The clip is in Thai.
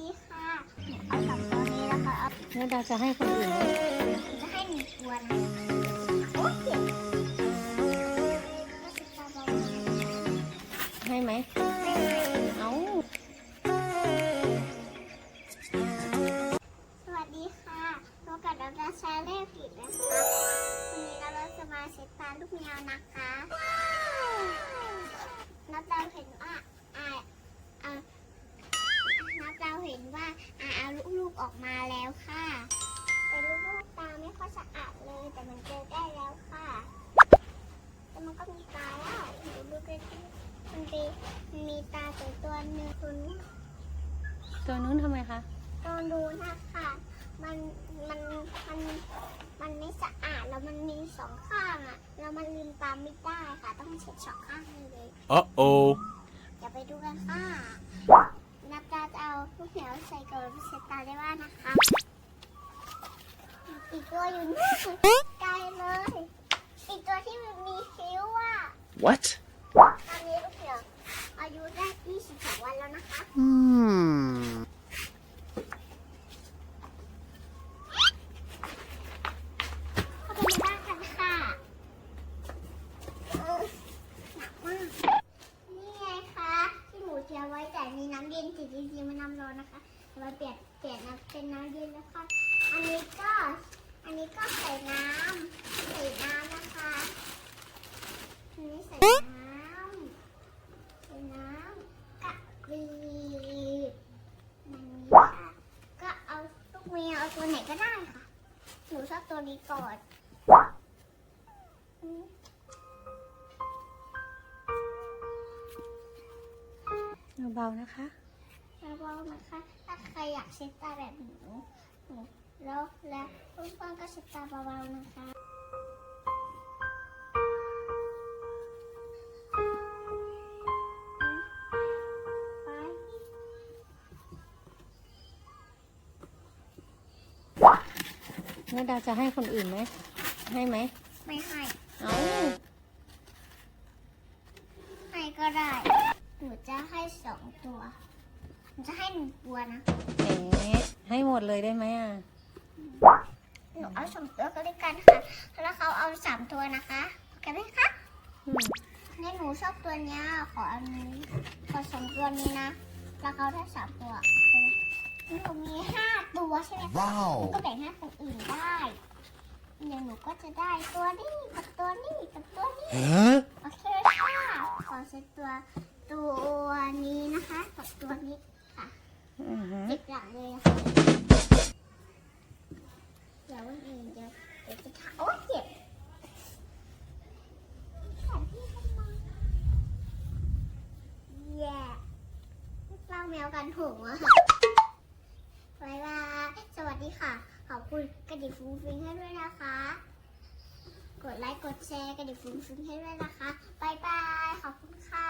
ดีค่ะเอาสองตัวนี้แล้วก็เอาแล้วดาจะให้คนอื่นไหมจะให้หนึ่งตัวนะโอ้เจ็บก็สิบตาบอลให้ไหมไม่ให้เอาสวัสดีค่ะพบกับดรชาเล่ผิดนะคะวันนี้เราจะมาเช็ดตาลูกแมวนะคะ แล้วค่ะแต่ลูกตาไม่ค่อยสะอาดเลย แต่มันเจอได้แล้วค่ะแต่มันก็มีตาแล้วดูลูกด้วยสิมันมีมันมีตาตัวตัวหนึ่งตัวนี้ตัวนู้นทำไมคะตัวนู้นนะคะมันมันมันมันไม่สะอาดแล้วมันมีสองข้างอะแล้วมันลืมตาไม่ได้ค่ะ ต้องเช็ดสองข้างเลย Uh-oh. เดี๋ยวไปดูกันค่ะ อีกตัวอยู่นู่นไกลเลย อีกตัวที่มันมีคิ้วอะ What? ตอนนี้ลูกเหนียวอายุได้22วันแล้วนะคะ Hmm. เข้าไปในบ้านกันค่ะเออหนักมาก นี่ไงคะที่หนูเตรียมไว้แต่มีน้ำเย็นสีจริงๆมันน้ำร้อนนะคะแต่มาเปลี่ยนเปลี่ยนน้ำเป็นน้ำเย็นแล้วค่ะ อันนี้ก็ อันนี้ก็ใส่น้ำใส่น้ำนะคะอันนี้ใส่น้ำใส่น้ำกะปิอันนี้ค่ะก็เอาลูกเมียเอาตัวไหนก็ได้ค่ะ หนูชอบตัวนี้ก่อนเบาๆนะคะเบาๆนะคะ ถ้าใครอยากเช็ดตาแบบหนูหนู แล้วแล้วเพื่อนๆก็เช็ดตาเบาๆนะคะไปแล้วดาจะให้คนอื่นไหม ให้ไหม ไม่ให้ เอาให้ก็ได้ หนูจะให้สองตัว หนูจะให้หนึ่งตัวนะเอ๋ให้หมดเลยได้ไหมอะ หนูเอาสองตัวก็ได้กันค่ะ แล้วเขาเอาสามตัวนะคะโอเคไหมคะอืมนี่หนูชอบตัวเนี้ยขออันนี้ขอสองตัวนี้นะ แล้วเขาได้สามตัวหนูมีห้าตัวใช่ไหมคะ Wow. ก็แบ่งให้คนอื่นได้เดี๋ยวหนูก็จะได้ตัวนี้กับตัวนี้กับตัวนี้ Huh? โอเคค่ะขอเซตตัวตัวนี้นะคะกับตัวนี้ค่ะอือฮึติดหลังเลยนะคะเดี๋ยววันอื่นเดี๋ยวเดี๋ยวจะถามโอ้เจ็บแขนพี่ทำไมแย่เล่าแมว กันถุงอะค่ะบายบาย สวัสดีค่ะ ขอบคุณกระดิ่งฟุ้งฟิ้งให้ด้วยนะคะ กดไลค์ กดแชร์กระดิ่งฟุ้งฟิ้งให้ด้วยนะคะบายบาย ขอบคุณค่ะ